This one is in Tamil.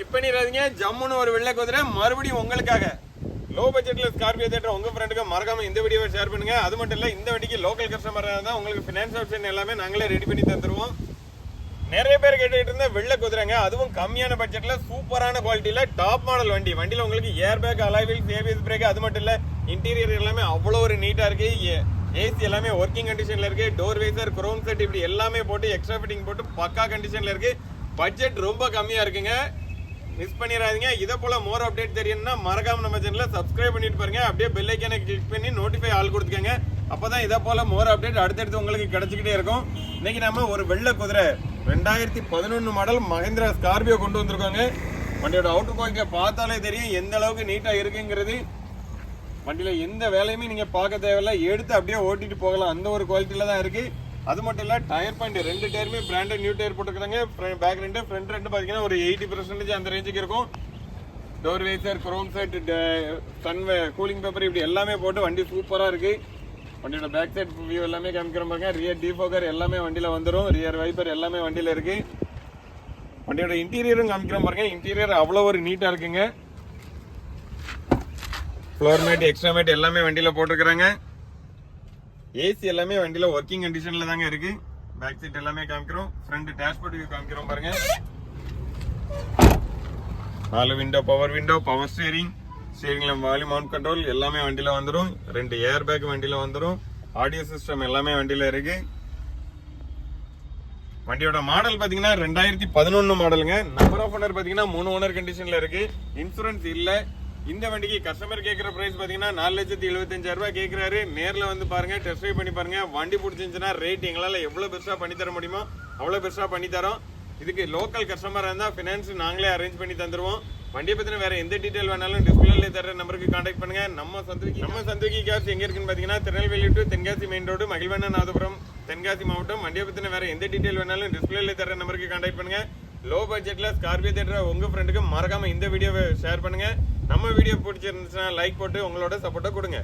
ஸ்கிப் பண்ணிடாதீங்க ஜம்முன்னு ஒரு வெள்ளை குதிரை மறுபடியும் உங்களுக்காக. லோ பட்ஜெட்ல ஸ்கார்பியோ தேட்டர் உங்க ஃப்ரெண்டுக்கு மறக்காம இந்த வீடியோவை ஷேர் பண்ணுங்க. அது மட்டும் இல்ல இந்த வண்டிக்கு லோக்கல் கஸ்டமர் தான் உங்களுக்கு ஃபினான்ஸ் ஆப்ஷன் எல்லாமே நாங்களே ரெடி பண்ணி தந்துருவோம். நிறைய பேர் கேட்டுக்கிட்டு இருந்த வெள்ளை குதிரைங்க அதுவும் கம்மியான பட்ஜெட்ல சூப்பரான குவாலிட்டியில டாப் மாடல் வண்டி. வண்டியில உங்களுக்கு ஏர் பேக் அலைவில் சேவியஸ் பிரேக் அது மட்டும் இல்ல இன்டீரியர் எல்லாமே அவ்வளோ ஒரு நீட்டா இருக்கு. ஏசி எல்லாமே ஒர்க்கிங் கண்டிஷன்ல இருக்கு. டோர் வைசர் குரோம் செட் இப்படி எல்லாமே போட்டு எக்ஸ்ட்ரா ஃபிட்டிங் போட்டு பக்கா கண்டிஷன்ல இருக்கு. பட்ஜெட் ரொம்ப கம்மியா இருக்குங்க. மிஸ் பண்ணிடாதீங்க இதை போல மோர் அப்டேட் தெரியணும்னா மறக்காம நம்ம சேனலை சப்ஸ்கிரைப் பண்ணிட்டு பாருங்க. அப்படியே பெல் ஐக்கானை கிளிக் பண்ணி நோட்டிஃபை ஆள் கொடுத்துக்கங்க. அப்பதான் இதே போல மோர் அப்டேட் அடுத்தடுத்து உங்களுக்கு கிடைச்சிக்கிட்டே இருக்கும். இன்னைக்கு நம்ம ஒரு வெள்ளை குதிரை ரெண்டாயிரத்தி பதினொன்று மாடல் மஹேந்திரா ஸ்கார்பியோ கொண்டு வந்திருக்காங்க. வண்டியோட அவுட்டர் குவாலிட்டியை பார்த்தாலே தெரியும் எந்த அளவுக்கு நீட்டா இருக்குங்கிறது. வண்டியில எந்த வேலையுமே நீங்க பார்க்க தேவையில்ல. எடுத்து அப்படியே ஓட்டிட்டு போகலாம். அந்த ஒரு குவாலிட்டியில தான் இருக்கு. அது மட்டும் இல்லை டயர் பாயிண்ட் ரெண்டு டயருமே பிராண்டட் நியூ டயர் போட்டுருக்காங்க பேக் ரெண்டு ஃப்ரண்ட் ரெண்டு பார்த்தீங்கன்னா ஒரு எயிட்டி பர்சன்டேஜ் அந்த ரேஞ்சுக்கு இருக்கும். Door visor chrome set sun cooling paper இப்படி எல்லாமே போட்டு வண்டி சூப்பராக இருக்குது வண்டியோட பேக் சைட் வியூ எல்லாமே காமிக்கிற பாருங்க. ரியர் டீஃபோகர் எல்லாமே வண்டியில் வந்துடும் ரியர் வைப்பர் எல்லாமே வண்டியில் இருக்குது வண்டியோட இன்டீரியரும் காமிக்கிற பாருங்க. இன்டீரியர் அவ்வளோ ஒரு நீட்டாக இருக்குங்க. ஃப்ளோர் மேட் எக்ஸ்ட்ரா மேட் எல்லாமே வண்டியில் போட்டிருக்கிறாங்க. ஏசி எல்லாமே வண்டியில ஒர்க்கிங் கண்டிஷன்ல தாங்க இருக்கு. பேக் சீட் எல்லாமே காமிக்கிறோம். ஃப்ரண்ட் டேஷ்போர்ட் வியூ காமிக்கிறோம் பாருங்க. நாலு window power window power steering ஸ்டீரிங்ல volume mount control எல்லாமே வண்டியில வந்துடும் ரெண்டு ஏர் பேக் வண்டியில வந்துடும் ஆடியோ சிஸ்டம் எல்லாமே வண்டியில இருக்கு. வண்டியோட மாடல் பாத்தீங்கன்னா ரெண்டாயிரத்தி பதினொன்னு மாடலுங்க நம்பர் ஆஃப் ஓனர் பாத்தீங்கன்னா மூணு ஓனர் கண்டிஷன்ல இருக்கு. இன்சூரன்ஸ் இல்லை. இந்த வண்டிக்கு கஸ்டமர் கேட்குற ப்ரைஸ் பார்த்தீங்கன்னா நாலு லட்சத்தி எழுபத்தஞ்சாயிரரூபா கேட்குறாரு நேரில் வந்து பாருங்க டெஸ்ட் ட்ரைவ் பண்ணி பாருங்கள் வண்டி பிடிச்சிருந்துச்சுன்னா ரேட் எங்களால் எவ்வளோ பெருசாக பண்ணி தர முடியுமோ அவ்வளோ பெருசாக பண்ணித்தரோம் இதுக்கு லோக்கல் கஸ்டமராக இருந்தால் ஃபினான்ஸ் நாங்களே அரேஞ்ச் பண்ணி தந்துடுவோம் வண்டியை பற்றின வேறு எந்த டீட்டெயில் வேணாலும் டிஸ்பிளேல தர நம்பருக்கு காண்டாக்ட் பண்ணுங்க. நம்ம சந்துவிக்கு நம்ம சந்துவிக்கு கேஸ் எங்கே இருக்குன்னு பார்த்தீங்கன்னா Tirunelveli to Tenkasi main road Magizhvannanathapuram Tenkasi மாவட்டம். வண்டியை பற்றின வேறு எந்த டீட்டெயில் வேணாலும் டிஸ்பிளேல தர நம்பருக்கு காண்டாக்ட் பண்ணுங்கள் லோ பட்ஜெட்டில் ஸ்கார்பியோ தேட்டரை உங்கள் ஃப்ரெண்டுக்கு மறக்காமல் இந்த வீடியோவை ஷேர் பண்ணுங்க. நம்ம வீடியோ பிடிச்சிருந்துச்சுன்னா லைக் போட்டு உங்களோட சப்போர்ட்டை கொடுங்க.